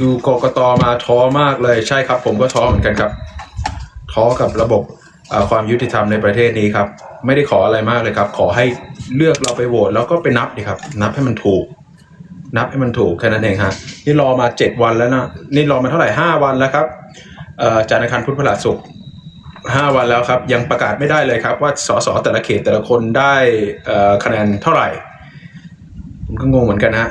ดูกกตมาท้อมากเลยใช่ครับ ผมก็ท้อเหมือนกันครับ ท้อกับระบบความยุติธรรมในประเทศนี้ครับ ไม่ได้ขออะไรมากเลยครับ ขอให้เลือกเราไปโหวตแล้วก็ไปนับดีครับ นับให้มันถูก นับให้มันถูกแค่นั้นเองฮะนี่รอมาเจ็ดวันแล้วนะนี่รอมาเท่าไหร่ห้าวันแล้วครับจันทร์อังคารพุธพฤหัสศุกร์ห้าวันแล้วครับ ยังประกาศไม่ได้เลยครับ ว่าสสแต่ละเขตแต่ละคนได้คะแนนเท่าไหร่ผมก็งงเหมือนกันฮะ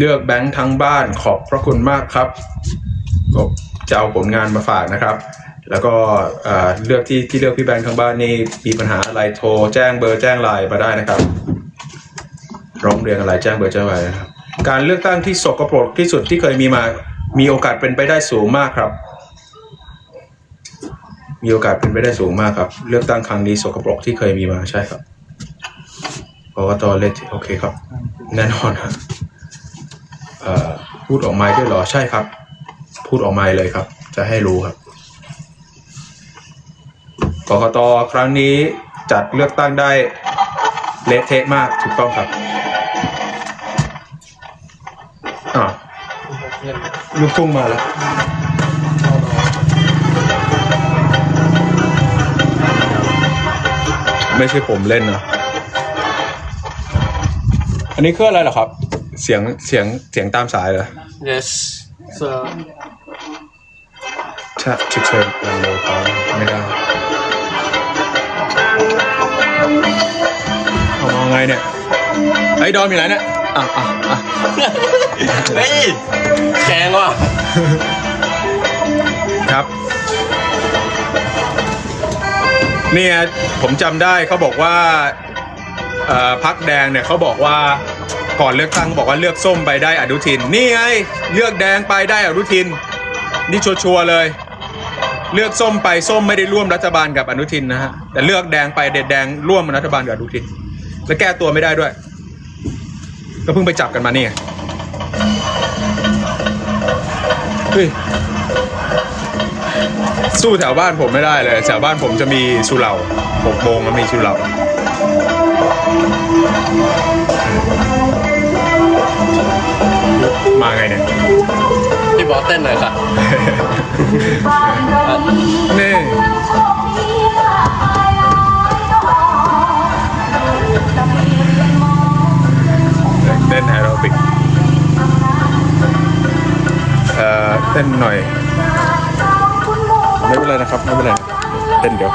เลือกแบงค์ทั้งบ้านขอบพระคุณมากครับก็จะเอาผลงานมาฝากนะครับ แล้วก็เลือกที่ที่เลือกพี่แบงค์ทั้งบ้านนี่มีปัญหาอะไรโทรแจ้งเบอร์แจ้งไลน์มาได้นะครับร้องเรียนอะไรแจ้งเบอร์แจ้งไลน์นะครับการเลือกตั้งที่สกปรกที่สุดที่เคยมีมา มีโอกาสเป็นไปได้สูงมากครับ มีโอกาสเป็นไปได้สูงมากครับ เลือกตั้งครั้งนี้สกปรกที่เคยมีมาใช่ครับกกตเลขโอเคครับ แน่นอนครับ พูดออกไม้ด้วยหรอใช่ครับ พูดออกไม้เลยครับ จะให้รู้ครับกกตครั้งนี้จัดเลือกตั้งได้เละเทะมากถูกต้องครับอ่าลูกทุ่งมาแล้วไม่ใช่ผมเล่นนะ อันนี้เครื่องอะไรเหรอครับ เสียงเสียงเสียงตามสายเหรอ yes so ถ้าฉุกเฉินมันเร็วพอไม่ได้เอามาไงเนี่ยไอ้ยดอมอยู่ไหนเนี่ยอะอะอะเฮ้ยแกงว่ะครับ เนี่ยผมจำได้เขาบอกว่าเอ่อ พักแดงเนี่ยเขาบอกว่าก่อนเลือกตั้งบอกว่าเลือกส้มไปได้อนุทิน นี่ไงเลือกแดงไปได้อนุทิน นี่ชัวร์เลย เลือกส้มไปส้มไม่ได้ร่วมรัฐบาลกับอนุทินนะฮะแต่เลือกแดงไปเด็ดแดงร่วมรัฐบาลกับอนุทิน และแก้ตัวไม่ได้ด้วย ก็เพิ่งไปจับกันมาเนี่ไงเฮ้ยสู้แถวบ้านผมไม่ได้เลยแถวบ้านผมจะมีสุเหร่าหกโมงมันมีสุเหร่า เต้นหน่อยค่ะนี่เต้นแอโรบิกเอ่อเต้นหน่อย ไม่เป็นไรนะครับ ไม่เป็นไรเต้นเดี๋ยว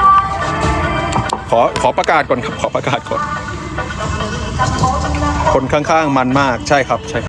ขอขอประกาศก่อนครับ ขอประกาศก่อน คนข้างๆมันมากใช่ครับใช่ครับ